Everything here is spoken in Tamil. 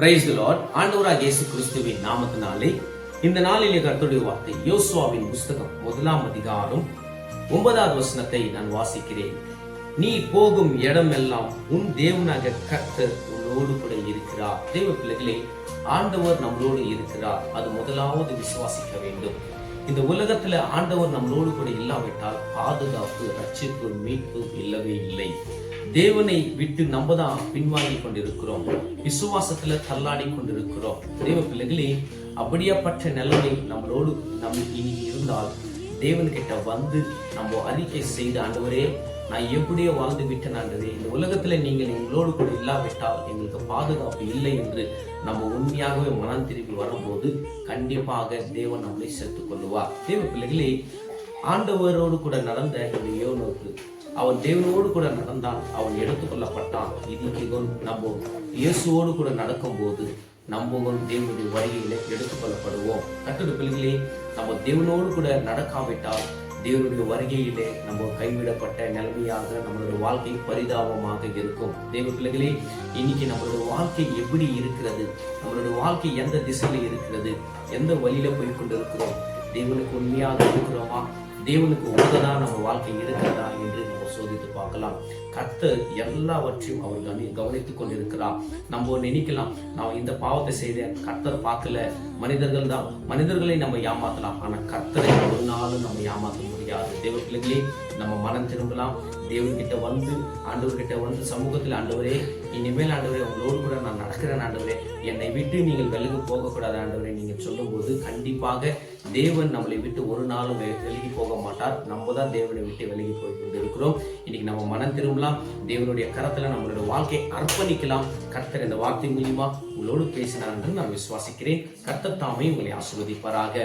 பிரைஸ் லார்ட் ஆண்டவராக இயேசு கிறிஸ்துவின் நாமத்தினாலே இந்த நாளிலே கர்த்தருடைய வார்த்தை யோசுவாவின் புஸ்தகம் முதலாம் அதிகாரம் ஒன்பதாவது வசனத்தை நான் வாசிக்கிறேன். நீ போகும் இடம் எல்லாம் உன் தேவனாக கர்த்தர் உன்னோடு கூட இருக்கிறார். தேவ பிள்ளைகளே ஆண்டவர் நம்மளோடு இருக்கிறார். அது முதலாவது விசுவாசிக்க வேண்டும். இந்த உலகத்துல ஆண்டவர் நம்மளோடு கூட இல்லாவிட்டால் பாதுகாப்பு ரட்சிப்பு மீட்பு இல்லவே இல்லை. தேவனை விட்டு நம்ம தான் பின்வாங்கி கொண்டிருக்கிறோம். விசுவாசத்துல தள்ளாடி கொண்டிருக்கிறோம். தேவ பிள்ளைகளே அப்படியாப்பட்ட நிலைமை நம்மளோடு நம் இனி இருந்தால் தேவன்கிட்ட வந்து நம்ம அறிக்கை செய்து ஆண்டவரே நான் எப்படியோ வாழ்ந்து விட்டேன் இந்த உலகத்தில் நீங்கள் எங்களோடு கூட இல்லாவிட்டால் எங்களுக்கு பாதுகாப்பு இல்லை என்று நம்ம உண்மையாகவே மனம் திரும்பி வரும்போது கண்டிப்பாக தேவன் நம்மளை சேர்த்து கொள்ளுவார். தேவ பிள்ளைகளே ஆண்டவரோடு கூட நடந்த இந்த யோனுக்கு அவன் தேவனோடு கூட நடந்தான் அவன் எடுத்துக்கொள்ளப்பட்டான் இதுக்கு நம்ம இயேசுவோடு கூட நடக்கும்போது நம்மளும் தேவனுடைய வழியில எடுத்துக்கொள்ளப்படுவோம். கட்டட பிள்ளைகளே நம்ம தேவனோடு கூட நடக்காவிட்டால் தேவனுடைய வருகையிலே நம்ம கைவிடப்பட்ட நிலைமையாக நம்மளுடைய வாழ்க்கை பரிதாபமாக இருக்கும். தேவ பிள்ளைகளே இன்னைக்கு நம்மளுடைய வாழ்க்கை எப்படி இருக்கிறது? நம்மளுடைய வாழ்க்கை எந்த திசையில இருக்கிறது? எந்த வழியில போய் கொண்டிருக்கிறோம்? தேவனுக்கு உண்மையாக இருக்கிறோமா? தேவனுக்கு உகதனா நம்ம வாழ்க்கை இருக்கிறதா என்று நம்ம சோதித்து பார்க்கலாம். கர்த்தர் எல்லாவற்றையும் அவர் கவனி கவனித்துக் கொண்டிருக்கிறார். நம்ம நினைக்கலாம். நான் இந்த பாவத்தை செய்தேன். கர்த்தர் பார்க்கல. மனிதர்கள் தான். மனிதர்களை நம்ம ஏமாத்தலாம். ஆனா கத்தரை ஒரு நாளும் நம்ம ஏமாத்த முடியாது. தேவ பிள்ளைகளே நம்ம மனம் திரும்பலாம். தேவன்கிட்ட வந்து ஆண்டவர்கிட்ட வந்து சமூகத்தில் ஆண்டவரே இனிமேல் ஆண்டவரே உங்களோடு கூட நான் நடக்கிறேன் ஆண்டவரே. என்னை விட்டு நீங்கள் விலகு போகக்கூடாது ஆண்டவரே. நீங்கள் சொல்லும்போது கண்டிப்பாக தேவன் நம்மளை விட்டு ஒரு நாளும் விலகி போக மாட்டார். நம்ம தான் தேவனை விட்டு விலகி போய் கொண்டிருக்கிறோம். இன்னைக்கு நம்ம மனம் திரும்பலாம். தேவனுடைய கரத்தில் நம்மளுடைய வாழ்க்கையை அர்ப்பணிக்கலாம். கர்த்தர் இந்த வார்த்தை மூலியமா உங்களோடு பேசினார் என்று நான் விசுவாசிக்கிறேன். கர்த்தர் தாமே உங்களை ஆசிர்வதிப்பாராக.